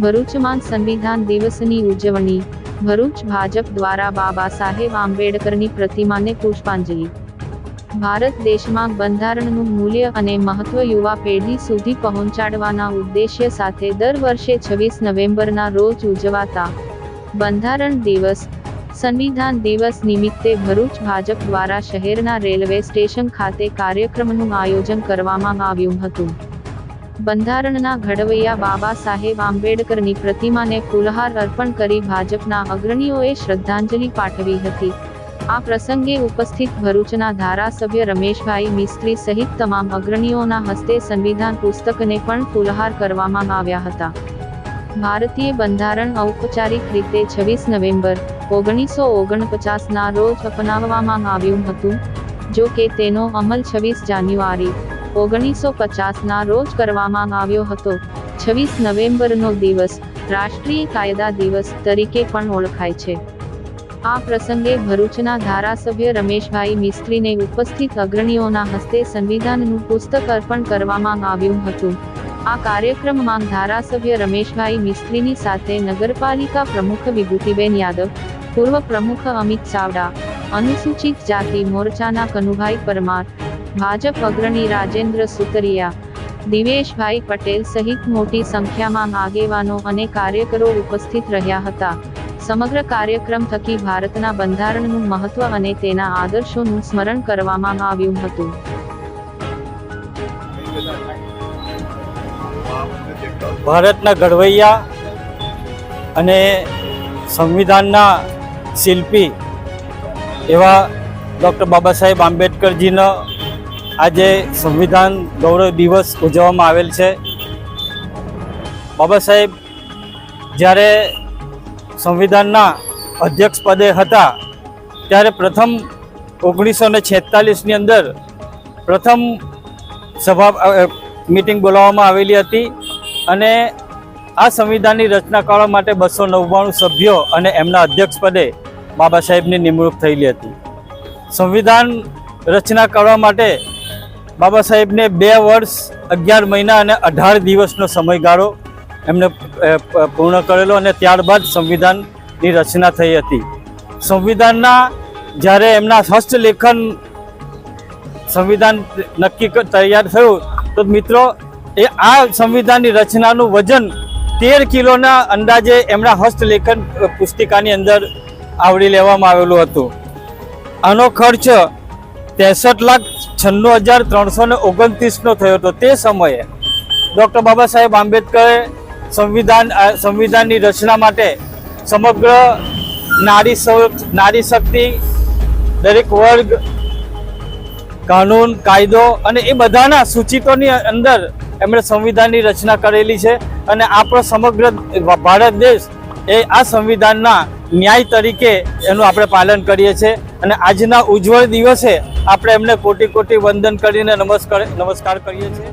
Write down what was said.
ભરૂચમાં સંવિધાન દિવસની ઉજવણી, ભરૂચ ભાજપ દ્વારા બાબા સાહેબ આંબેડકરની પ્રતિમાને પુષ્પાંજલિ. ભારત દેશમાં બંધારણનું મૂલ્ય અને મહત્વ યુવા પેઢી સુધી પહોંચાડવાના ઉદ્દેશ્ય સાથે દર વર્ષે છવ્વીસ નવેમ્બરના રોજ ઉજવાતા બંધારણ દિવસ, સંવિધાન દિવસ નિમિત્તે ભરૂચ ભાજપ દ્વારા શહેરના રેલવે સ્ટેશન ખાતે કાર્યક્રમનું આયોજન કરવામાં આવ્યું હતું. બંધારણના ઘડવૈયા બાબા સાહેબ આંબેડકરની પ્રતિમાને ફૂલહાર અર્પણ કરી ભાજપના અગ્રણીઓએ શ્રદ્ધાંજલિ પાઠવી હતી. આ પ્રસંગે ઉપસ્થિત ભરૂચના ધારાસભ્ય રમેશભાઈ મિસ્ત્રી સહિત તમામ અગ્રણીઓના હસ્તે સંવિધાન પુસ્તકને પણ ફૂલહાર કરવામાં આવ્યા હતા. ભારતીય બંધારણ ઔપચારિક રીતે છવ્વીસ નવેમ્બર, ઓગણીસો ઓગણપચાસના રોજ અપનાવવામાં આવ્યું હતું, જો કે તેનો અમલ છવ્વીસ જાન્યુઆરી ઓગણીસો પચાસના રોજ કરવામાં આવ્યો હતો. છવ્વીસ નવેમ્બરનો દિવસ, રાષ્ટ્રીય કાયદા દિવસ તરીકે પણ ઓળખાય છે. આ પ્રસંગે ભરૂચના ધારાસભ્ય રમેશભાઈ મિસ્ત્રીને ઉપસ્થિત અગ્રણીઓના હસ્તે સંવિધાનનું પુસ્તક અર્પણ કરવામાં આવ્યું હતું. આ કાર્યક્રમમાં ધારાસભ્ય રમેશભાઈ મિસ્ત્રીની સાથે નગરપાલિકા પ્રમુખ વિભૂતિબેન યાદવ, પૂર્વ પ્રમુખ અમિત ચાવડા, અનુસૂચિત જાતિ મોરચાના કનુભાઈ પરમાર ભાજપ અગ્રણી રાજેન્દ્ર સુતરિયા દિવેશભાઈ પટેલ સહિત મોટી સંખ્યામાં આગેવાનો અને કાર્યકરો ઉપસ્થિત રહ્યા હતા. સમગ્ર કાર્યક્રમ થકી ભારતના બંધારણનું મહત્વ અને તેના આદર્શોનું સ્મરણ કરવામાં આવ્યું હતું. ભારતના ઘડવૈયા અને સંવિધાનના શિલ્પી એવા ડૉક્ટર બાબા સાહેબ આંબેડકરજીનો આજે સંવિધાન ગૌરવ દિવસ ઉજવવામાં આવેલ છે. બાબા સાહેબ, જ્યારે સંવિધાનના અધ્યક્ષ પદે હતા, ત્યારે પ્રથમ ઓગણીસો ને છેતાલીસની અંદર પ્રથમ સભા મિટિંગ બોલાવવામાં આવેલી હતી અને આ સંવિધાનની રચના કરવા માટે બસો નવ્વાણું સભ્યો અને એમના અધ્યક્ષ પદે બાબા સાહેબની નિમણૂક થયેલી હતી. સંવિધાન રચના કરવા માટે બાબા સાહેબને બે વર્ષ, અગિયાર મહિના અને અઢાર દિવસનો સમયગાળો એમને પૂર્ણ કરેલો અને ત્યારબાદ સંવિધાનની રચના થઈ હતી. સંવિધાનના જ્યારે એમના હસ્તલેખન સંવિધાન નક્કી તૈયાર થયું, તો મિત્રો, એ આ સંવિધાનની રચનાનું વજન તેર કિલોના અંદાજે એમના હસ્તલેખન પુસ્તિકાની અંદર આવરી લેવામાં આવેલું હતું. આનો ખર્ચ ત્રેસઠ લાખ છન્નું હજાર ત્રણસો ને ઓગણત્રીસનો થયો હતો. તે સમયે ડૉક્ટર બાબા સાહેબ આંબેડકરે સંવિધાન સંવિધાનની રચના માટે સમગ્ર નારી નારી શક્તિ, દરેક વર્ગ, કાનૂન, કાયદો અને એ બધાના સૂચિતોની અંદર એમણે સંવિધાનની રચના કરેલી છે અને આપણો સમગ્ર ભારત દેશ એ આ સંવિધાનના ન્યાય તરીકે એનું આપણે પાલન કરીએ છીએ અને આજના ઉજ્જવળ દિવસે આપણે એમને કોટી કોટી વંદન કરીને નમસ્કાર નમસ્કાર કરીએ છીએ.